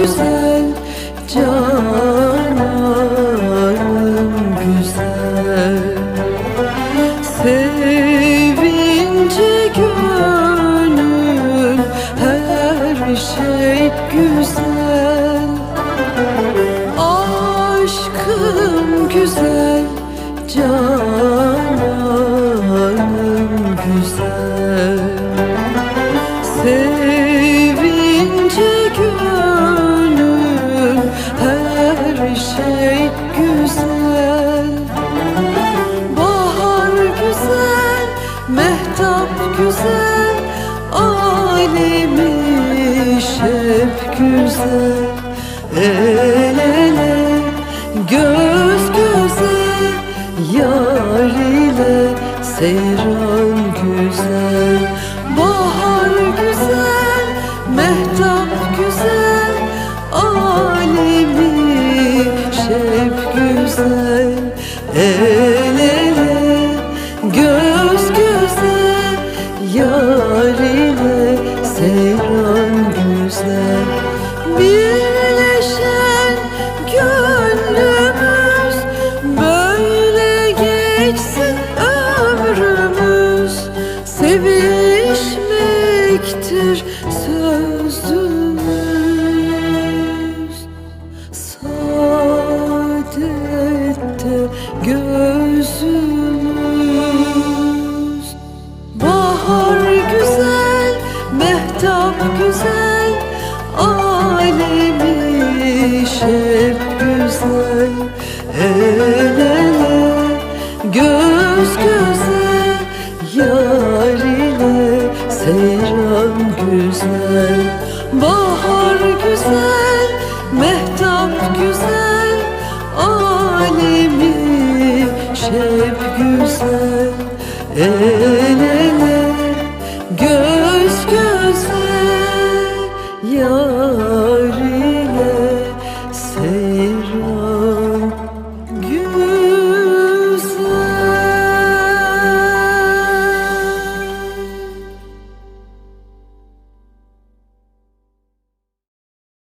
güzel canım güzel. Sevince gönül her şey güzel. Aşkım güzel canım güzel. Mehtap güzel Alemi şep güzel. El ele, göz göze Yar ile seyran güzel. Bahar güzel, mehtap güzel Alemi şep güzel. El Sevişmektir sözümüz. Saadette gözümüz. Bahar güzel, mehtap güzel Alemi şep güzel. El ele, göz göze Yar güzel Bahar güzel Mehtap güzel Alemi şep güzel. El ele göz göze Yar